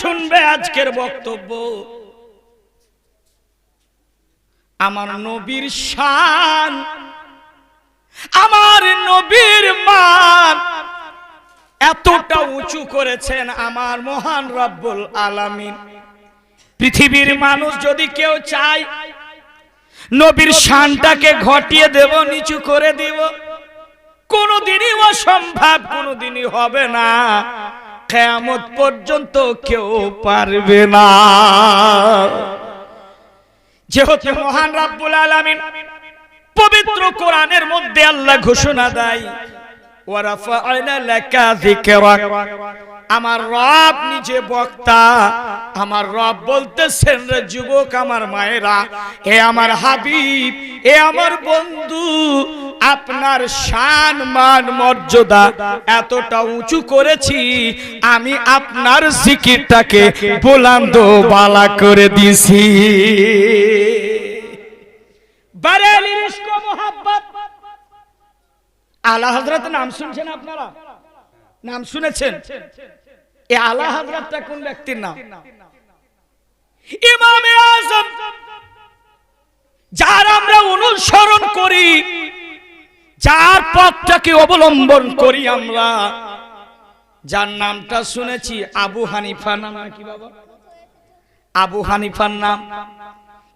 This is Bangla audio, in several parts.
শুনবে আজকের বক্তব্য। আমার নবীর শান, আমার নবীর মান এতটা উঁচু করেছেন আমার মহান রব্বুল আলামিন। পৃথিবীর মানুষ যদি কেউ চায়, নবীর শানটাকে ঘটিয়ে দেব, নিচু করে দেব, কোনোদিনই অসম্ভব, কোনোদিনই হবে না। কেয়ামত পর্যন্ত কেউ পারবে না। যেহেতু মহান রাব্বুল আলামিন পবিত্র কোরআনের মধ্যে আল্লাহ ঘোষণা দেয় আমার রব নিজে বক্তা, আমার রব বলতেছেন, রে যুবক আমার মায়েরা, এ আমার হাবিব, এ আমার বন্ধু আপনার শান, মান, মর্যাদা এতটা উঁচু করেছি, আমি আপনার জিকিরটাকে বুলন্দ বালা করে দিছি আলা হযরত নাম শুনছেন আপনারা? নাম শুনেছেন? এ আলা হযরতটা কোন ব্যক্তির নাম? ইমামে আজম, যার আমরা অনুসরণ করি যার পথটাকে অবলম্বন করি আমরা। যার নামটা শুনেছি আবু হানিফা নাম কি বাবা? আবু হানিফার নাম।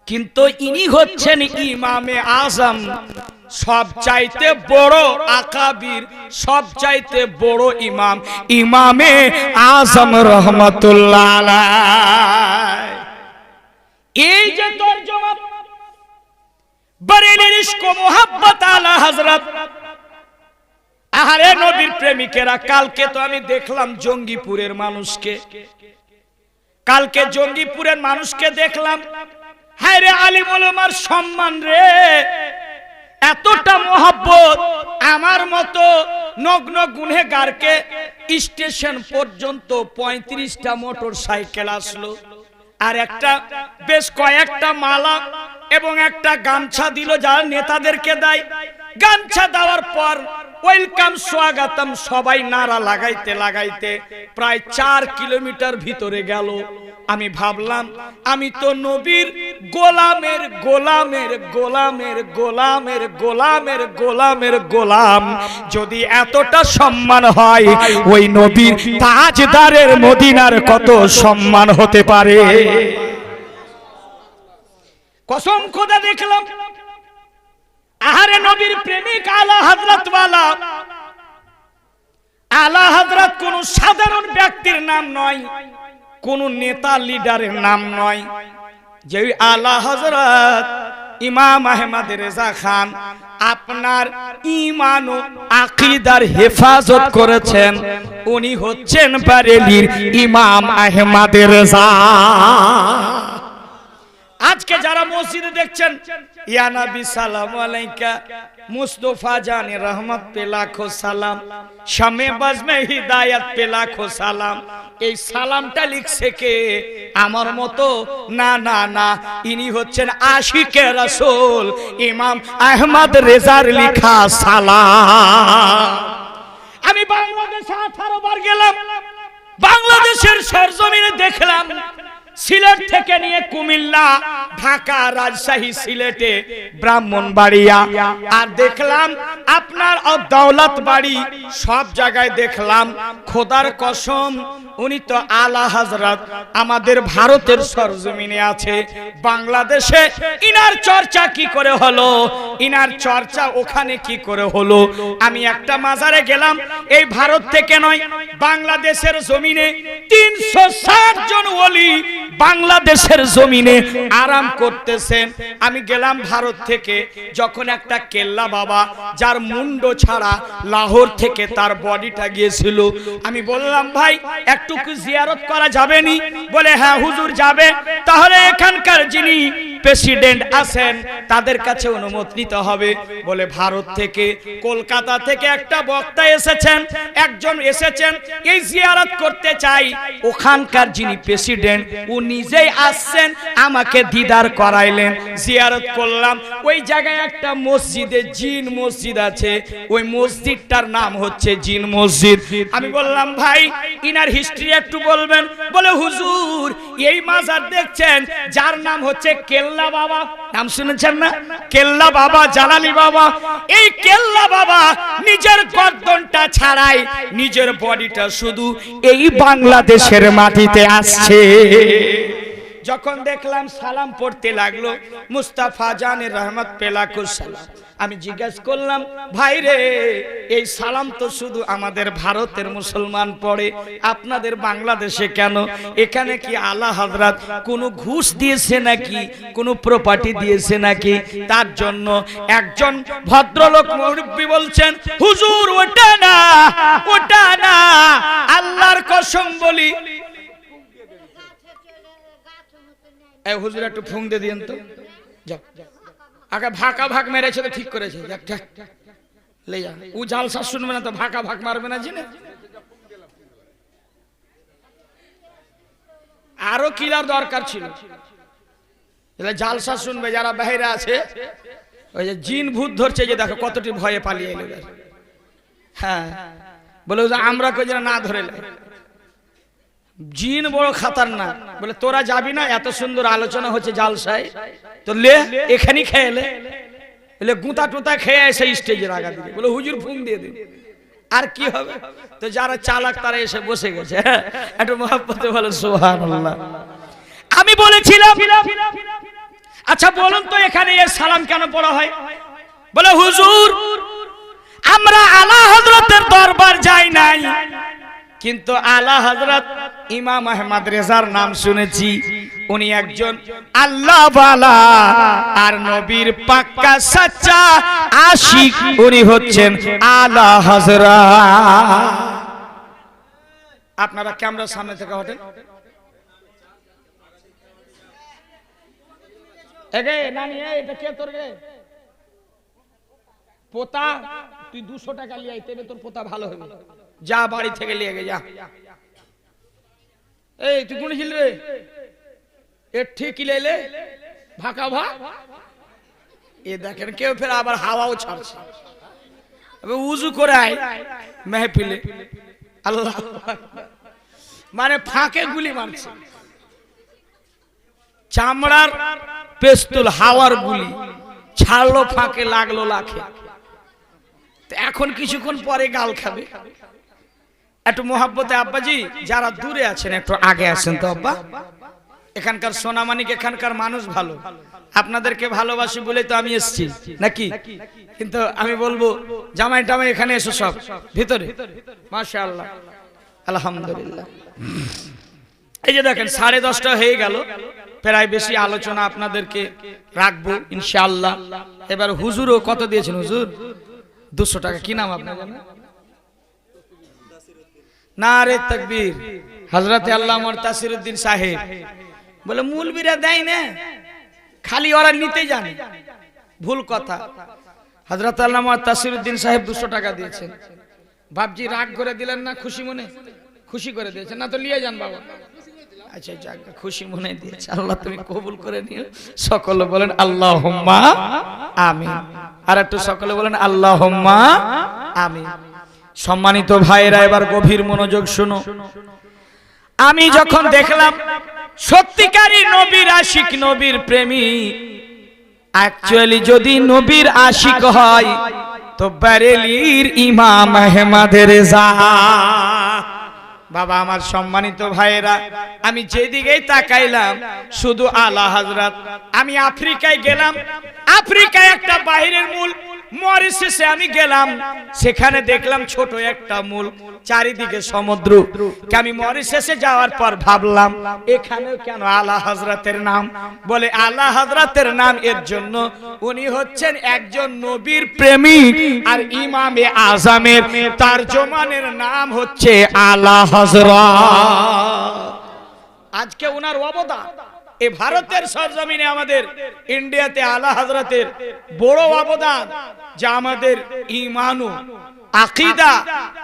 কিন্তু ইনি হচ্ছেন ইমামে আজম। সব চাইতে বড় আকাবির সব চাইতে বড় ইমাম, ইমামে আজম রহমতুল্লাহ এই যে তর্জমা বরেলির ইশক মোহাব্বত আলা হযরত। আহারে নবীর প্রেমিকেরা, কালকে তো আমি দেখলাম জঙ্গিপুরের মানুষকে। কালকে জঙ্গিপুরের মানুষকে দেখলাম। হায় রে আলিম ওলামার সম্মান রে। এতটা মহব্বত আমার মতো নগ্ন গুনেগারকে স্টেশন পর্যন্ত পঁয়ত্রিশটা মোটর সাইকেল আসলো। আর একটা বেশ কয়েকটা মালা এবং একটা গামছা দিল যারা নেতাদেরকে দেয়। গামছা দেওয়ার পর ওয়েলকাম, স্বাগতম সবাই নারা লাগাইতে লাগাইতে প্রায় চার কিলোমিটার ভিতরে গেল। আমি ভাবলাম, আমি তো নবীর গোলামের গোলামের গোলামের গোলামের গোলামের গোলামের গোলাম। যদি এতটা সম্মান হয়, ওই নবীর তাজদারের মদিনার কত সম্মান হতে পারে? কসম খোদা দেখলাম, আহারে নবীর প্রেমিক আলা হযরত ওয়ালা। আলা হযরত কোন সাধারণ ব্যক্তির নাম নয়। কোন নেতা লিডারের নাম নয়। যে আলা হজরত ইমাম আহমদ রেজা খান আপনার ইমান ও আকীদার হেফাজত করেছেন, উনি হচ্ছেন বারেলির ইমাম আহমদ রেজা। আজকে যারা মসজিদে দেখছেন, ইয়া নবী সালাম আলাইকা, মুস্তফা জানে রহমত পে লাখো সালাম। শামে বাজমে হিদায়াত পে লাখো সালাম। এই সালামটা লিখছে কে? আমার মতো? না না না। ইনি হচ্ছেন আশিকে রাসূল। ইমাম আহমদ রেজার লিখা সালাম। আমি বাংলাদেশে আঠারো বার গেলাম। বাংলাদেশের সরজমিনে দেখলাম সিলেট থেকে নিয়ে কুমিল্লা, ঢাকা, রাজশাহী, সিলেটে ব্রাহ্মণবাড়িয়া। আর দেখলাম আপনার দৌলত বাড়ি সব জায়গায় দেখলাম। খোদার কসম, উনি তো আলা হযরত, আমাদের ভারতের সরজমিনে আছে। বাংলাদেশে ইনার চর্চা কি করে হলো? ইনার চর্চা ওখানে কি করে হলো? আমি একটা মাজারে গেলাম, এই ভারত থেকে নয়, বাংলাদেশের জমিনে তিনশো ষাট জন ওলি বাংলাদেশের জমিনে আরাম করতেছেন। আমি গেলাম ভারত থেকে, যখন একটা কেল্লা বাবা, যার মুন্ড ছাড়া লাহোর থেকে তার বডিটা গিয়েছিল, আমি বললাম, ভাই একটুকু জিয়ারত করা যাবে নি? বলে হ্যাঁ হুজুর যাবে। তাহলে এখানকার যিনি প্রেসিডেন্ট আছেন, তাদের কাছে অনুমতি নিতে হবে। বলে, ভারত থেকে, কলকাতা থেকে একটা বক্তা এসেছেন, একজন এসেছেন, এই জিয়ারত করতে চাই। ওখানকার যিনি প্রেসিডেন্ট নিজেই আসছেন, আমাকে দিদার করাইলেন। জিয়ারত করলাম। ওই জায়গায় একটা মসজিদে জিন মসজিদ আছে। ওই মসজিদটার নাম হচ্ছে জিন মসজিদ। আমি বললাম, ভাই, ইনার হিস্ট্রি একটু বলবেন? বলে, হুজুর, এই মাজার দেখছেন, যার নাম হচ্ছে কেল্লা বাবা। নাম শুনেছেন না? কেল্লা বাবা, জালালি বাবা। এই কেল্লা বাবা নিজের গর্দনটা ছাড়াই নিজের বডিটা শুধু এই বাংলাদেশের মাটিতে আসছে। যখন দেখলাম সালাম পড়তে লাগল, মুস্তাফা জানের রহমত পেলাকুস সালাম। আমি জিজ্ঞাসা করলাম, ভাই রে, এই সালাম তো শুধু আমাদের ভারতের মুসলমান পড়ে, আপনাদের বাংলাদেশে কেন? এখানে কি আলা হজরত কোনো ঘুষ দিয়েছে নাকি, কোনো প্রপার্টি দিয়েছে নাকি? তার জন্য একজন ভদ্রলোক মুরব্বী বলছেন, হুজুর, ওটা না ওটা না, আল্লাহর কসম বলি এই হুজুর একটু ফুং দিয়ে দিয়েন তো। যাও। আগে ভাকা ভাগ মেরেছে তো ঠিক করেছে। লে যা। ও জালসা শুনবে না তো ভাকা ভাগ মারবে না জিনে। আরও কিলার দরকার ছিল। জালসা শুনবে, যারা বাইরে আছে, ওই যে জিন ভূত ধরছে যে দেখো কতটি ভয়ে পালিয়ে এলো। হ্যাঁ। বলে আমরা কই যেন না ধরে। জিন বড় খাতারনাক। বলে, তোরা যাবি না? এত সুন্দর আলোচনা হচ্ছে জালসায়। তো লে এখানে খেয়ে লে। বলে, গুঁতা টুতা খেয়ে এসে স্টেজের আগা দিকে বলে, হুজুর ফুং দিয়ে দিন আর কি হবে? তো যারা চালাক, তারা এসে বসে গেছে। একটু মহাব্বতে বলে সোহান আমি বলেছিলাম আচ্ছা বলুন তো এখানে এর সালাম কেন পড়া হয়? বলে, হুজুর, আমরা আলা হজরতের দরবার যাই নাই। কিন্তু আলা হজরত ইমাম আহমদ রেজার নাম শুনেছি। উনি একজন আল্লাহ বালা আর নবীর পাক্কা সাচ্চা আশিক। উনি হচ্ছেন আলা হজরা। আপনারা ক্যামেরার সামনে থেকে হটেন পোতা, তুই দুশো টাকা লিয়ে তোর পোতা ভালো হবে। যা বাড়ি থেকে লিয়ে গে যা। এই, তুই কোন ছিল রে? এ ঠিক লেলে ভাকা ভা? এ দেখেন, কেউ ফের আবার হাওয়াও ছাড়ছে। এবার উজু করে আয় মেহফিলে। আল্লাহ মানে ফাঁকে গুলি মারছে। চামড়ার পেস্তুল, হাওয়ার গুলি। ছাড়লো ফাঁকে, লাগল লাখে। এখন কিছুক্ষণ পরে গাল খাবে। একটু মোহাব্বতে আব্বাজি, যারা দূরে আছেন, একটু আগে আছেন তো আব্বা। এখানকার সোনামানিক, এখানকার মানুষ ভালো। আপনাদেরকে ভালোবাসি বলে তো আমি এসেছি, নাকি? কিন্তু আমি বলব, জামাই টামাই এখানে এসো সব, ভিতরে। মাশা আল্লাহ আলহামদুলিল্লাহ। এই যে দেখেন, সাড়ে দশটা হয়ে গেল। প্রায় বেশি আলোচনা আপনাদেরকে রাখব, ইনশাআল্লাহ। এবার হুজুরও কত দিয়েছেন হুজুর? দুশো টাকা। কি নাম আপনার? না রে তকবীর। হজরত আল্লাহ তাসিরুদ্দিন সাহেব বলে মূলবীরা দেয় না, খালি ওরা নিতে জানে। ভুল কথা। হজরত আল্লাহ তাসিরুদ্দিন সাহেব দুশো টাকা দিয়েছেন। বাপজি রাগ করে দিলেন না, খুশি মনে? খুশি করে দিয়েছেন। না তো নিয়ে যান বাবা। আচ্ছা যাক খুশি মনে দিয়েছে। আল্লাহ তুমি কবুল করে নিও। সকলে বলেন আল্লাহ আমিন। আর একটু সকলে বলেন আল্লাহ আমিন। সম্মানিত ভাইরা এবার গভীর মনোযোগ শুনো। আমি যখন দেখলাম সত্যিকারী নবীর আশিক, নবীর প্রেমী অ্যাকচুয়ালি যদি নবীর আশিক হয়, তো বারেলির ইমাম আহমদের বাবা আমার সম্মানিত ভাইয়েরা, আমি যেদিকেই তাকাইলাম, শুধু আলা হজরত আমি আফ্রিকায় গেলাম, আফ্রিকায় একটা বাহিরের মূল মরিশাসে আমি গেলাম, সেখানে দেখলাম ছোট একটা মূল, চারিদিকে সমুদ্র। আমি মরিশাসে যাওয়ার পর ভাবলাম এখানে কেন আলা হজরতের নাম? বলে আলা হজরতের নাম এর জন্য উনি হচ্ছেন একজন নবীর প্রেমিক আর ইমামে আজমের। তার জমানের নাম হচ্ছে আলা হজরত আজকে ওনার অবদান। এই ভারতের সরজমিনে আমাদের ইন্ডিয়াতে আলা হাজরাতের বড় অবদান যা আমাদের ইমানু আকিদা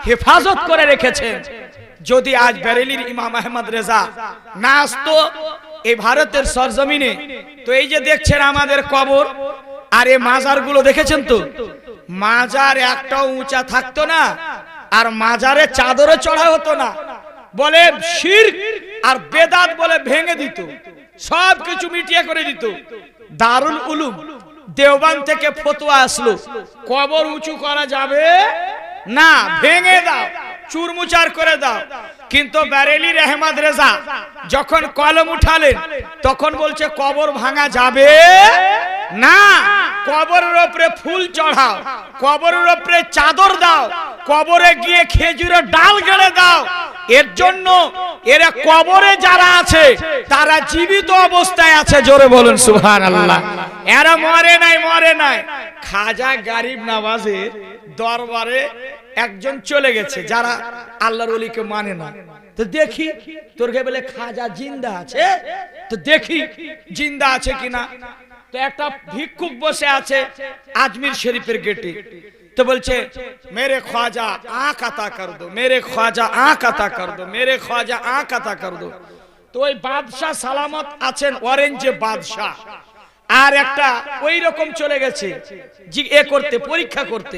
হেফাজত করে রেখেছেন। যদি আজ বেরেলির ইমাম আহমদ রেজা না আসতো এই ভারতের সরজমিনে, তো এই যে দেখছেন আমাদের কবর, আর এই মাজারগুলো দেখেছেন তো? মাজার একটাও উঁচা থাকতো না, আর মাজারে চাদরে চড়া হতো না। বলে শির আর বেদাত বলে ভেঙে দিত। সব কিছু মিটিয়ে করে দিত। দারুল উলুম দেওবান থেকে ফতোয়া আসলো। কবর উঁচু করা যাবে? না ভেঙে দাও চুরমুচার করে দাও। কিন্তু ব্যারেলি রহমদ রেজা যখন কলম উঠালেন তখন বলছে কবর ভাঙা যাবে? না। কবরের ওপরে ফুল চড়াও, কবরের ওপরে চাদর দাও, কবরে গিয়ে খেজুরের ডাল গেড়ে দাও। এর জন্য এরা কবরে যারা আছে, তারা জীবিত অবস্থায় আছে, জোরে বলুন সুহান আল্লাহ এরা মরে নাই মরে নাই। খাজা গারিব নওয়াজের দরবারে একজন চলে গেছে, যারা আল্লাহর অলিকে মানে না। তো দেখি, তোর কে বলে খাজা জিন্দা আছে? তো দেখি, জিন্দা আছে কিনা? তো একটা ভিক্ষুক বসে আছে আজমির শরীফের গেটে। তো বলছে, মেরে খাজা আঁখ আতা কর দো, মেরে খাজা আঁখ আতা কর দো, মেরে খাজা আঁখ আতা কর দো। তো ওই বাদশাহ সালামত আছেন অরেঞ্জে বাদশাহ। আর একটা ওই রকম চলে গেছে এ করতে, পরীক্ষা করতে।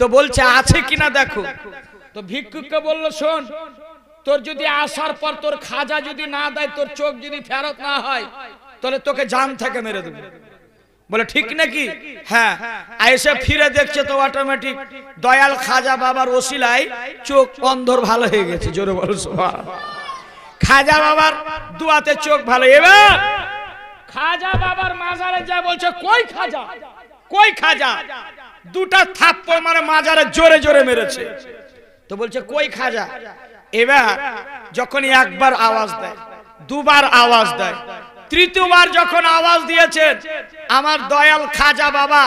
তো বলছে, আছে কিনা দেখো? তো ভিক্ষুককে বলল, শোন, তোর যদি আসার পর তোর খাজা যদি না দেয়, তোর চোখ যদি ফেরত না হয় তাহলে তোকে জান থেকে মেরে দেবো। বলে ঠিক নাকি? হ্যাঁ। আর এসে ফিরে দেখছে তো অটোমেটিক দয়াল খাজা বাবার ওসিলায় চোখ অন্ধর ভালো হয়ে গেছে জোরে বলো খাজা বাবার দুয়াতে চোখ ভালো। এবার খাজা বাবার মাজারে যা বলছে কই খাজা? কই খাজা? দুটা থাপ্পড় মানে মাজারে জোরে জোরে মেরেছে। তো বলছে কই খাজা? এবার যখন একবার আওয়াজ দেয় দুবার আওয়াজ দেয় তৃতীয়বার যখন আওয়াজ দিয়েছেন, আমার দয়াল খাজা বাবা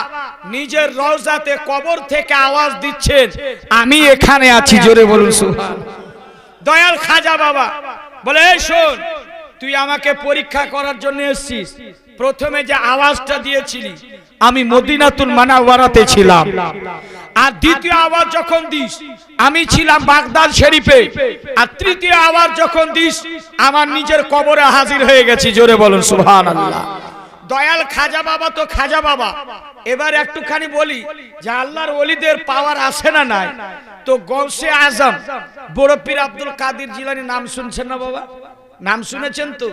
নিজের রওজাতে কবর থেকে আওয়াজ দিচ্ছেন, আমি এখানে আছি, জোরে বলুন দয়াল খাজা বাবা বলে শোন, তুই আমাকে পরীক্ষা করার জন্য এসেছিস। প্রথমে যে আওয়াজটা দিয়েছিলি, আমি মদিনাতুল মানাওয়ারাতে ছিলাম। আর দ্বিতীয় আওয়াজ যখন দিস, আমি ছিলাম বাগদাদ শরীফে। আর তৃতীয় আওয়াজ যখন দিস, আমার নিজের কবরে হাজির হয়ে গেছি। জোরে বলুন, সুবহানাল্লাহ। দয়াল খাজা বাবা তো খাজা বাবা। এবার একটুখানি বলি যে আল্লাহর ওলিদের পাওয়ার আছে না নাই? তো গৌসে আজম, বড় পীর আব্দুল কাদির জিলানি নাম শুনছেন না বাবা? নাম শুনেছেন তো?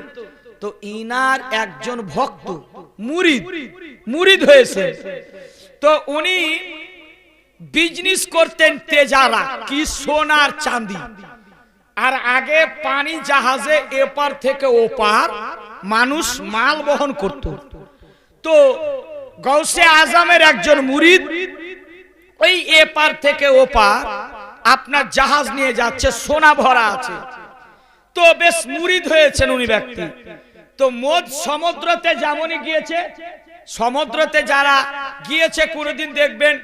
তো ইনার একজন ভক্ত, মুরিদ মুরিদ হয়েছে। তো উনি বিজনেস করতেন তেজারা, কি সোনার চাঁদি। আর আগে পানি জাহাজে এপার থেকে ওপার মানুষ মাল বহন করত। তো গৌসে আজমের একজন মুরিদ ওই এপার থেকে ওপার আপনার জাহাজ নিয়ে যাচ্ছে, সোনা ভরা আছে। তো বেশ মুরিদ হয়েছেন উনি ব্যক্তি। তো মোদ সমুদ্রতে যেমনই গিয়েছে সমুদ্রতে যারা গিয়েছে কোনোদিন দেখবেন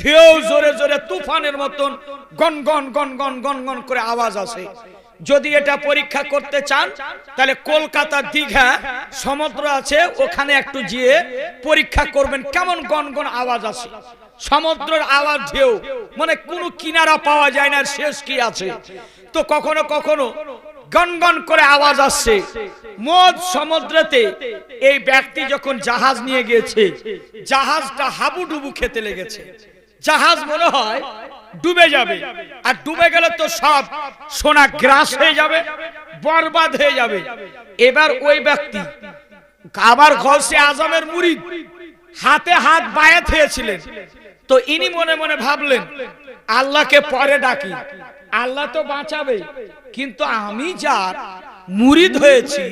ঢেউ জোরে জোরে তুফানের মতন গন গন গন গন গন গন করে আওয়াজ আসে। যদি এটা পরীক্ষা করতে চান, তাহলে কলকাতা দীঘা সমুদ্র আছে, ওখানে একটু গিয়ে পরীক্ষা করবেন, কেমন গন গন আওয়াজ আসে। সমুদ্রের আওয়াজ ঢেউ মানে কোনো কিনারা পাওয়া যায় না, শেষ কি আছে। তো কখনো কখনো গনগন করে আওয়াজ আসছে। মদ সমুদ্রতে এই ব্যক্তি যখন জাহাজ নিয়ে গিয়েছে, জাহাজটা হাবুডুবু খেতে লেগেছে। জাহাজ মনে হয় ডুবে যাবে। আর ডুবে গেলে তো সব সোনা গ্রাস হয়ে যাবে, বরবাদ হয়ে যাবে। এবার ওই ব্যক্তি, আবার গলসে আজমের মুড়ি হাতে হাত বায়াত হয়েছিলেন। তো ইনি মনে মনে ভাবলেন আল্লাহকে পরে ডাকি। আল্লাহ তো বাঁচাবে। কিন্তু আমি যার মুরিদ হয়েছি,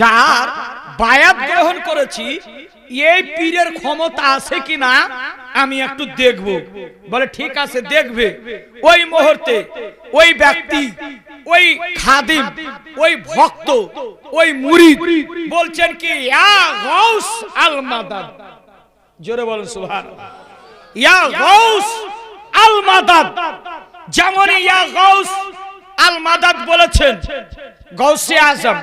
যার বায়াত গ্রহণ করেছি, এই পীরের ক্ষমতা আছে কি না আমি একটু দেখব। বলে, ঠিক আছে, দেখবে। ওই মুহূর্তে ওই ব্যক্তি, ওই খাদিম, ওই ভক্ত, ওই মুরিদ বলছেন কি, ইয়া গৌস আল মাদাদ জোরে বলেন, সুবহানাল্লাহ। ইয়া গৌস আল যেমন ইয়া আল মাদাদ বলেছেন আজম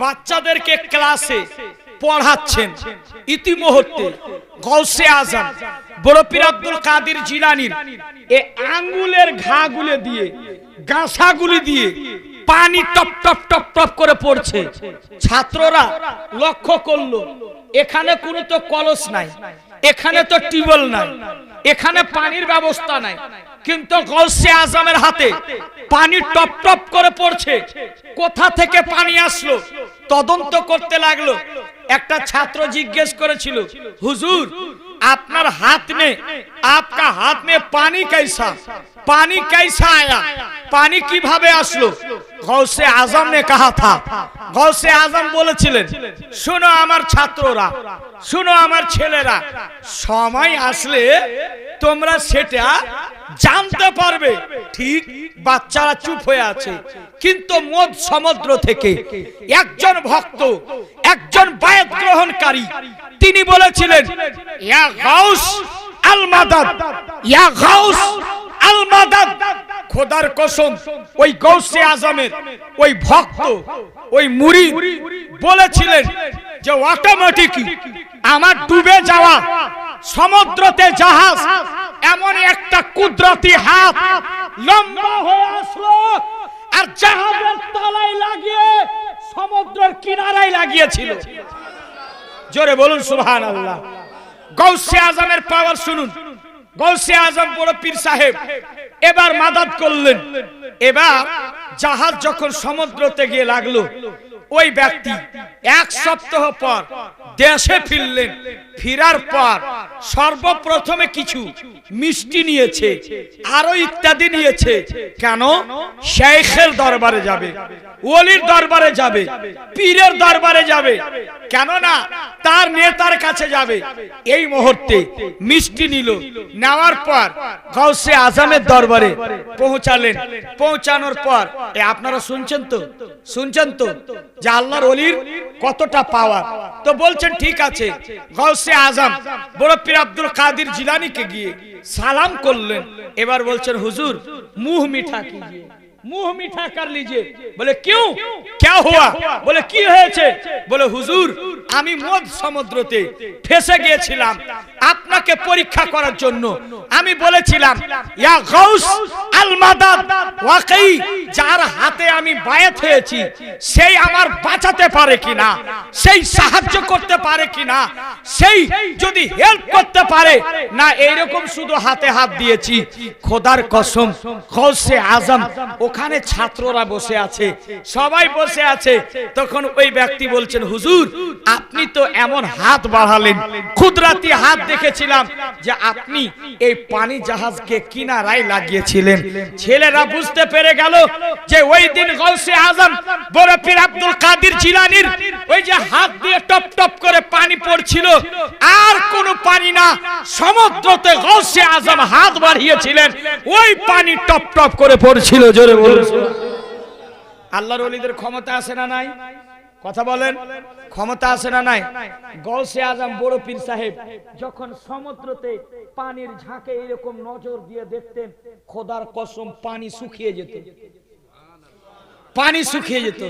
বাচ্চাদেরকে ক্লাসে পড়াচ্ছেন ইতিমধ্যে গৌসে আজম, বড় আব্দুল কাদের জিলানির এ আঙ্গুলের ঘাগুলে দিয়ে, গাছাগুলি দিয়ে পানি টপ টপ টপ টপ করে পড়ছে। ছাত্ররা লক্ষ্য করল এখানে কোনো তো কলস নাই, এখানে তো টিউবওয়েল নাই, এখানে পানির ব্যবস্থা নাই, কিন্তু গলসে আজমের হাতে পানি টপ টপ করে পড়ছে। কোথা থেকে পানি আসলো? তদন্ত করতে লাগল। একটা ছাত্র জিজ্ঞেস করেছিল হুজুর আপনার हाथ में आपका हाथ में पानी कैसा पानी कैसा आया পানি কিভাবে আসলো গৌসে আজম ने कहा था গৌসে আজম বলেছিলেন শোনো আমার ছাত্ররা শোনো আমার ছেলেরা সময় আসলে তোমরা সেটা জানতে পারবে। ঠিক বাচ্চারা চুপ হয়ে আছে। কিন্তু মদ সমুদ্র থেকে একজন ভক্ত, একজন বায়াত গ্রহণকারী তিনি বলেছিলেন, ইয়া গাউস ইয়া গাউস খোদার কসম, ওই গৌসে আজমের, ওই ভক্ত, ওই মুরিদ বলেছিলেন যে আমার ডুবে যাওয়া সমুদ্রতে জাহাজ, এমন একটা কুদরতি হাত লম্বা হয়ে আসলো, আর জাহাজের তলায় লাগিয়ে সমুদ্রের কিনারায় লাগিয়েছিল। জোরে বলুন সুবহান আল্লাহ গৌসে আজমের পাওয়ার শুনুন। গৌসে আজম বড় পীর সাহেব, এবার মাদাত করলেন। এবার জাহাজ যখন সমুদ্রতে গিয়ে লাগল ওই ব্যক্তি এক সপ্তাহ পর দেশে ফিরলেন। ফিরার পর সর্বপ্রথমে কিছু মিষ্টি নিয়েছে, আরও ইত্যাদি নিয়েছে। কেন? শেখের দরবারে যাবে, ওলির দরবারে যাবে, পীরের দরবারে যাবে। কেননা তার নেতার কাছে যাবে। এই মুহূর্তে মিষ্টি নিল। নেওয়ার পর গৌসে আজমের দরবারে পৌঁছালেন। পৌঁছানোর পর, এ আপনারা শুনছেন তো? শুনছেন তো? যে আল্লাহর অলির কতটা পাওয়ার তো বলছেন, ঠিক আছে গৌসে আজম, বড় পীর আব্দুল কাদির জিলানিকে গিয়ে সালাম করলেন। এবার বলছেন, হুজুর, মুহ মিঠা কি মুখ মিঠা কর লিজিয়ে বলে কিউ? क्या हुआ বলে কি হয়েছে? বলে হুজুর আমি মদ সমুদ্রতে ফেসে গিয়েছিলাম। আপনাকে পরীক্ষা করার জন্য আমি বলেছিলাম ইয়া গাউস আল মাদাদ ওয়াকাই যার হাতে আমি বায়াত হয়েছি সেই আমার বাঁচাতে পারে কিনা সেই সাহায্য করতে পারে কিনা সেই যদি হেল্প করতে পারে না এইরকম শুধু হাতে হাত দিয়েছি খোদার কসম খোসে আজম ও ওখানে ছাত্ররা বসে আছে, সবাই বসে আছে। তখন ওই ব্যক্তি বলছেন, হুজুর, আপনি তো এমন হাত বাড়ালেন, ক্ষুদ্রাতি হাত দেখেছিলাম যে আপনি এই পানি জাহাজকে কিনারায় লাগিয়েছিলেন। ছেলেরা বুঝতে পেরে গেল যে ওই দিন গৌসে আজম, বড় পীর আব্দুল কাদির জিলানির ওই যে হাত দিয়ে টপ টপ করে পানি পড়ছিল সমুদ্রতে গৌসে আজম হাত বাড়িয়েছিলেন। ওই পানি টপ টপ করে পড়ছিল, জোরে বলুন। আল্লাহর ওলিদের ক্ষমতা আছে না নাই? কথা বলেন, ক্ষমতা আছে না নাই? গৌসে আজম বড় পীর সাহেব, যখন সমুদ্রতে পানির ঝাঁকে এরকম নজর দিয়ে দেখতেন, খোদার কসম পানি শুকিয়ে যেত। পানি শুকিয়ে যেত।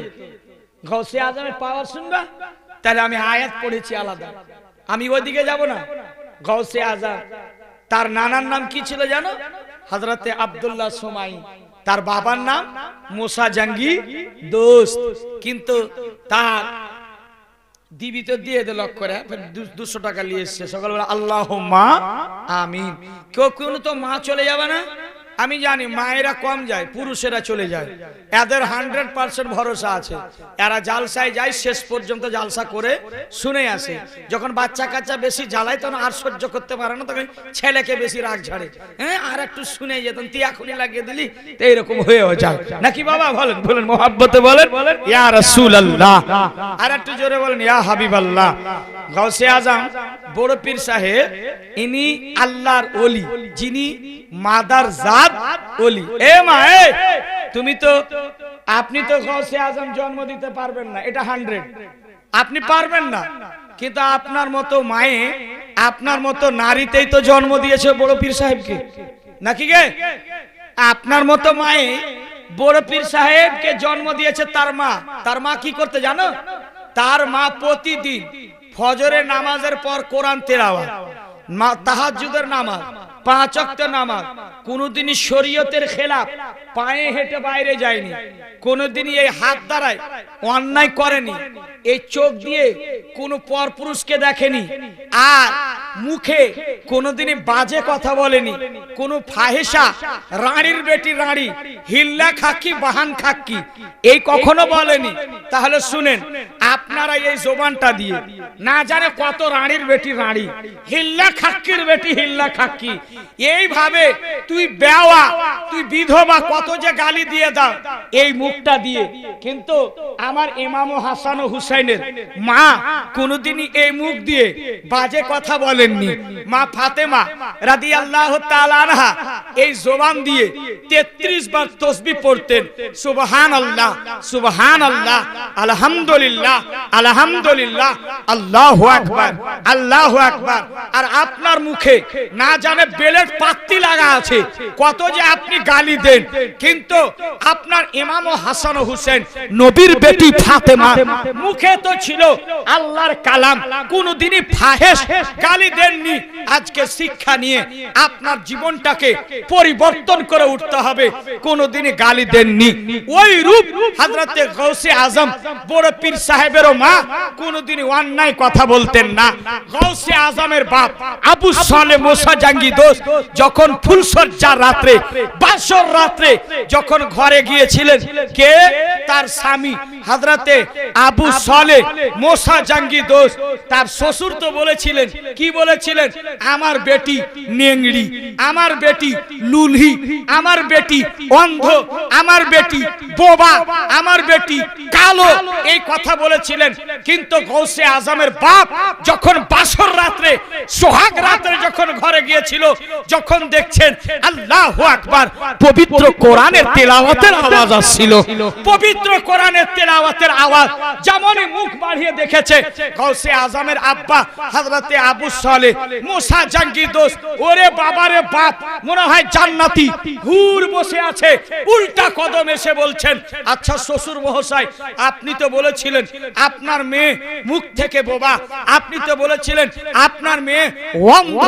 গৌসে আজমের পাওয়ার শুনবা? তাহলে আমি আয়াত পড়েছি আলাদা। আমি ওইদিকে যাব না। গৌসে আজম তার নানার নাম কি ছিল জানো? হজরতে আবদুল্লাহ সোমাই। তার বাবার নাম মোসা জাঙ্গি দোস্ত। কিন্তু তার দিবি তো দিয়ে লক করে দুশো টাকা নিয়ে এসছে। সকালবেলা আল্লাহ মা আমিন। কেউ কেউ তো মা চলে যাবে না? আমি জানি মায়েরা কম যায়, পুরুষেরা চলে যায়। এদের হান্ড্রেড পার্সেন্ট ভরসা আছে। এরা জালসায় যায়, শেষ পর্যন্ত জালসা করে শুনে আসে। যখন বাচ্চা কাচ্চা বেশি জ্বালায়, তখন আর সহ্য করতে পারে না, তখন ছেলেকে বেশি রাগ ঝাড়ে। হ্যাঁ আর একটু শুনে যেত তুই এখনই লাগিয়ে দিলি এইরকম হয়ে যায়। নাকি বাবা, বলেন বলেন, মোহাব্বতে বলেন, ইয়া রাসূল আল্লাহ আর একটু জোরে বলেন, ইয়া হাবিব আল্লাহ গাউসে আজম, বড় পীর সাহেব, ইনি আল্লাহর ওলি, যিনি মাদার জাত ওলি। এ মা, এ। তুমি তো, আপনি তো গৌসে আজম জন্ম দিতে পারবেন না, এটা হান্ড্রেড। আপনি পারবেন না, কিন্তু আপনার মতো মায়ে, আপনার মতো নারীতেই তো জন্ম দিয়েছে বড় পীর সাহেবকে। নাকি গে? আপনার মতো মায়ে বড় পীর সাহেবকে জন্ম দিয়েছে তার মা। তার মা কি করতে জানো? তার মা প্রতিদিন ফজরের নামাজের পর কোরআন তেলাওয়াত, মা তাহাজ্জুদের নামাজ। পাঁচ ওয়াক্ত নামাজ। কোনোদিনই শরীয়তের খেলাফ পায়ে হেঁটে বাইরে যায়নি। কোনোদিনই এই হাত দ্বারায় অন্যায় করেনি। এই চোখ দিয়ে কোনো পরপুরুষকে দেখেনি। আর মুখে কোনোদিনই বাজে কথা বলেনি। কোনো ফাহেসা রানীর বেটি রানী হিল্লা খাক্কি, বাহান খাক্কি, এই কখনো বলেনি। তাহলে শুনেন, আপনারা এই জোবানটা দিয়ে, না জানে কত রানীর বেটি রানী হিল্লা খাক্কির বেটি হিল্লা খাক্কি এইভাবে তুই বেওয়া, তুই বিধবা, কত যে গালি দিয়ে দাও, এই মুখটা দিয়ে। কিন্তু আমার ইমাম হাসান ও হুসাইনের মা কোনোদিনই এই মুখ দিয়ে বাজে কথা বলেননি। মা ফাতেমা রাদি আল্লাহ আনহা এই জোবান দিয়ে তেত্রিশ বার তসবি পড়তেন। সুবহান আল্লাহ সুবহান আল্লাহ আলহামদুলিল্লাহ আলহামদুলিল্লাহ, আল্লাহ আকবার আল্লাহ আকবার। আর আপনার মুখে না জানে বেলেট পাত্তি লাগা আছে। কত যে আপনি গালি দেন। কিন্তু আপনার ইমাম হাসান হুসেন নবীর বেটি ফাতেমা, মুখে তো ছিল আল্লাহর কালাম, কোনদিনই ফাহেস গালি দেননি। আজকে শিক্ষা নিয়ে আপনার জীবনটাকে পরিবর্তন করে উঠতে হবে। কোনদিনই গালি দেননি। ওই রূপ হযরতে গৌসে আজম, বড় পীর সাহেবেরও মা, কোনদিনই অন্যায় কথা বলতেন না। গৌসে আজমের বাপ আবু সালে মোসা জাঙ্গি দোষ যখন ফুলসজ্জার রাত্রে, বাসর রাত্রে যখন ঘরে গিয়েছিলেন, কে? তার স্বামী, হাজরাতে আবু সালে মোসা জাঙ্গি দোষ তার শ্বশুর তো বলেছিলেন, কি বলেছিলেন? আমার বেটি নেংড়ি, আমার বেটি লুলহি, আমার বেটি অন্ধ, আমার বেটি বোবা, আমার বেটি কালো। এই কথা বলেছিলেন। কিন্তু গৌসে আজমের বাপ যখন বাসর রাত্রে, সোহাগ রাত্রে যখন ঘরে গিয়েছিল যখন দেখছেন আল্লাহ আকবার পবিত্র কোরআনের তেলাওয়াতের আওয়াজ আসছিল। পবিত্র কোরআনের তেলাওয়াতের আওয়াজ যেমনই মুখ বাড়িয়ে দেখেছে গৌসে আজমের আব্বা হযরতে আবু সালে মুসা জাঙ্গি দোস ওরে বাবারে বাপ মনে হয় জান্নাতি হুর বসে আছে উল্টা কদম এসে বলছেন আচ্ছা শ্বশুর মহাশয় আপনি তো বলেছিলেন আপনার মেয়ে মুখ থেকে বোবা আপনি তো বলেছিলেন আপনার মেয়ে অন্ধ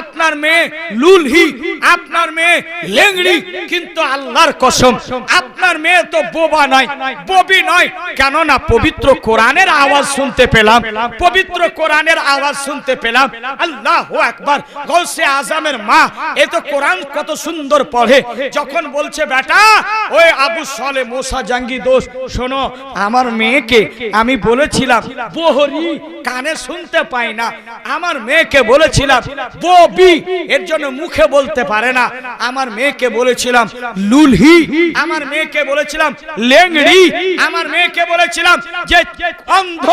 আপনার মেয়ে লুলহি, আপনার মেয়ে লেংড়ি, কিন্তু আল্লাহর কসম, আপনার মেয়ে তো বোবা নয়, ববি নয়। কেননা পবিত্র কোরআনের আওয়াজ শুনতে পেলাম, পবিত্র কোরআনের আওয়াজ শুনতে পেলাম। আল্লাহ একবার গৌসে আজমের মা, এ তো কোরআন কত সুন্দর পড়ে। যখন বলছে, বেটা, ওই আবু সালে মোসা জাঙ্গি দোষ, শোনো, আমার মেয়েকে আমি বলেছিলাম, বহরি কানে শুনতে পাই না। আমার মেয়েকে বলেছিলাম, ববি এর জন্য মুখে বলতে পারে না। আমার মেয়েকে বলেছিলাম, লুলহি। আমার মেয়েকে বলেছিলাম, লেংড়ি। আমার মেয়েকে বলেছিলাম, যে অন্ধ।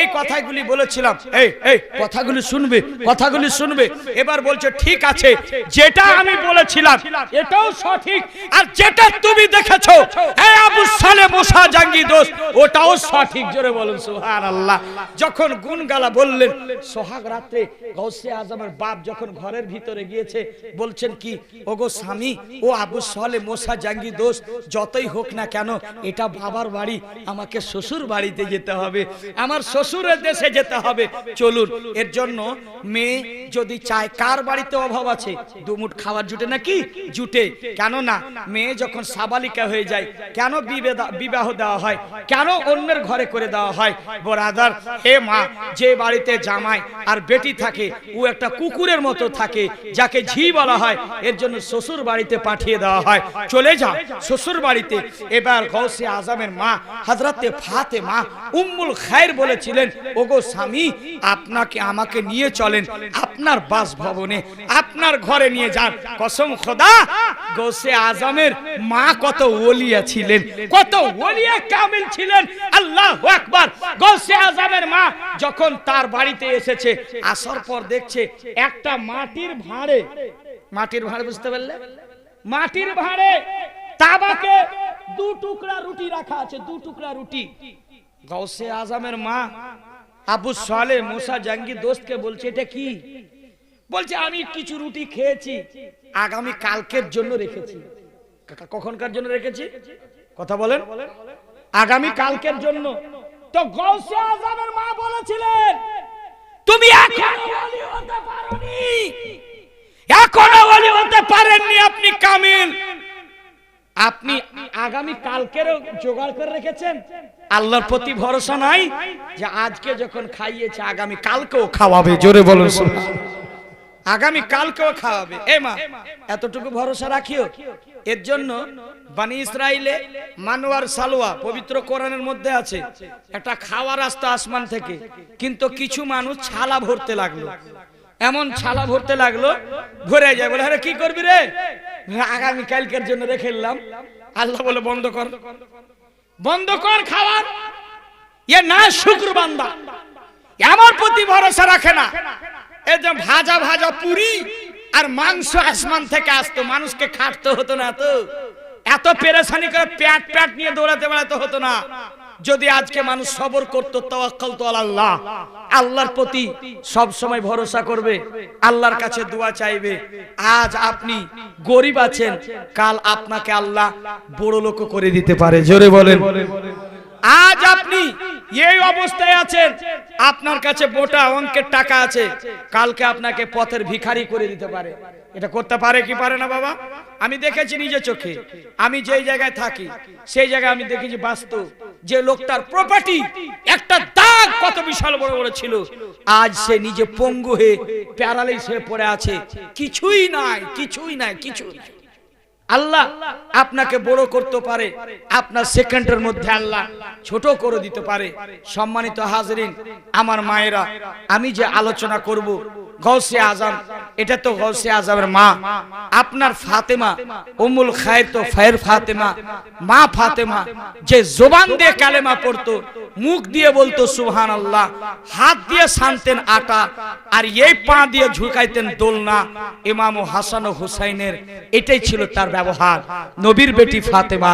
এই কথাগুলি বলেছিলাম। এই এই কথাগুলি শুনবে কথাগুলি শুনবে। এবার বলছে, ঠিক আছে, যেটা আমি বলেছিলাম, এটাও সঠিক। আর যেটা তুমি দেখেছ এই আবু সালে মোসা জাঙ্গি দোষ ওটাও সঠিক। জোরে বলুন, সুবহানাল্লাহ। যখন গুনগালা বললেন, সোহাগ রাতে গৌসে আজমের বাপ যখন ঘরের ভিতরে গিয়েছে, বলছেন কি, ওগো স্বামী, ও আবু সালে মোসা জাঙ্গি দোষ, যতই হোক না কেন, এটা বাবার বাড়ি, আমাকে শ্বশুর বাড়িতে যেতে হবে, আমার শ্বশুরের দেশে যেতে হবে, চলুন, এর জন্য মেয়ে যদি চায়, কার বাড়িতে অভাব আছে দুমুট খাবার জুটে নাকি? জুটে কেন না মেয়ে যখন সাবালিকা হয়ে যায়, কেন বিবাহ দেওয়া হয়, কেন অন্যের ঘরে করে দেওয়া হয়? বরাদার হে মা, যে বাড়িতে জামাই আর বেটি থাকে, ও একটা কুকুরের মতো থাকে যাকে ঝি বলা হয়, এর জন্য শ্বশুর বাড়িতে পাঠিয়ে দেওয়া হয়। চলে যা শ্বশুর বাড়িতে এবার গৌসে আজমের মা হাজরাতে ফাতে মা উম্মুল খায়ের বলেছিলেন, ওগো স্বামী, আপনাকে আমাকে নিয়ে চলেন। আপনার বাসভবনে, আপনার ঘরে নিয়ে যান। কসম খোদা গৌসে আজমের মা কত ওলিয়া ছিলেন কত ওলিয়া কামিল ছিলেন। আল্লাহ আকবার। গৌসে আজমের মা যখন তার বাড়িতে এসেছে আসার পর দেখছে একটা মাটির ভাঁড়ে। মাটির ভাঁড়ে বুঝতে পারলে? মাটির ভাঁড়ে তাবাকে দু টুকরা রুটি রাখা আছে দু টুকরা রুটি। গৌসে আজমের মা আবু সালে মুসা জাঙ্গি দোস্তকে বলছে এটা কি? বলছে, আমি কিছু রুটি খেয়েছি। আগামী কালকের জন্য রেখেছি। কখনকার জন্য রেখেছি? কথা বলেন। আগামী কালকের জন্য। তো গৌসে আজমের মা বলেছিলেন, তুমি এখনও ওলি হতে পারোনি। এখনও ওলি হতে পারেননি আপনি কামিল। আপনি আগামী কালকেরও জোগাড় করে রেখেছেন? আল্লাহর প্রতি ভরসা নাই যে আজকে যখন খাইয়েছে, আগামী কালকেও খাওয়াবে। জোরে বলুন আগামী কালকেও খাওয়াবে। এ মা, এতটুকু ভরসা রাখিও। এর জন্য বানি ইসরাইলে মানোয়ার সালোয়া পবিত্র কোরআনের মধ্যে আছে। একটা খাওয়া রাস্তা আসমান থেকে। কিন্তু কিছু মানুষ ছালা ভরতে লাগল। এমন ছালা ভরতে লাগল ভরে যায়। বলে, আরে, কি করবি রে? আগামী কালকের জন্য রেখে এলাম। আল্লাহ বলে, বন্ধ কর। বন্ধ কর খাওয়ার এ না, শুক্র বান্দা। আমার প্রতি ভরসা রাখে না। এই যে ভাজা ভাজা পুরি আর মাংস আসমান থেকে আসতো, মানুষকে খাটতে হতো না তো। এত পেরেশানি করে প্যাট প্যাট নিয়ে দৌড়াতে বেড়াতে হতো না। যদি আজকে মানুষ সবর করতো, তাওয়াক্কাল তো আল্লাহ। আল্লাহর প্রতি সব সময় ভরসা করবে, আল্লাহর কাছে দোয়া চাইবে। আজ আপনি গরিব আছেন, কাল আপনাকে আল্লাহ বড় লোক করে দিতে পারে। জোরে বলেন। আজ আপনি এই অবস্থায় আছেন, আপনার কাছে মোটা অঙ্কের টাকা আছে, কালকে আপনাকে পথের ভিখারি করে দিতে পারে। এটা করতে পারে কি পারে না বাবা? আমি দেখেছি নিজে চোখে। আমি যেই জায়গায় থাকি, সেই জায়গায় আমি দেখেছি বাস্তব যে লোকটার প্রপার্টি একটা দাগ কত বিশাল বড় বড় ছিল। আজ সে নিজে পঙ্গু হয়ে প্যারালাইজ হয়ে পড়ে আছে। কিছুই নাই কিছুই নাই কিছুই নাই। আল্লাহ আপনাকে বড় করতে পারে, আপনার সেকেন্ডের মধ্যে আল্লাহ ছোট করে দিতে পারে। সম্মানিত হাজরিন, আমার মায়েরা, আমি যে আলোচনা করব গৌসে আজম এটা তো গৌসে আজমের মা। আপনার ফাতেমা উমুল খায়ের তো ফায়ের ফাতেমা, মা ফাতেমা, যে জোবান দিয়ে কালেমা পড়তো মুখ দিয়ে বলতো সুহান আল্লাহ হাত দিয়ে শানতেন আটা, আর এই পা দিয়ে ঝুঁকাইতেন দোলনা। ইমাম হাসান ও হুসাইনের এটাই ছিল তার ব্যবহার। নবীর বেটি ফাতেমা,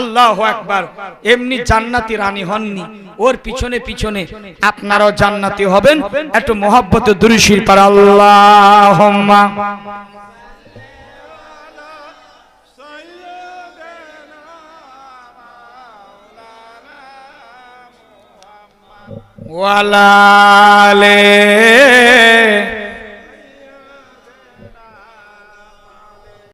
আল্লাহ একবার এমনি জান্নাতি রানী হননি। ওর পিছনে পিছনে আপনারাও জান্নাতি হবেন। একটু মোহাব্বত দুরুশির পার আল্লাহ વાલાલે.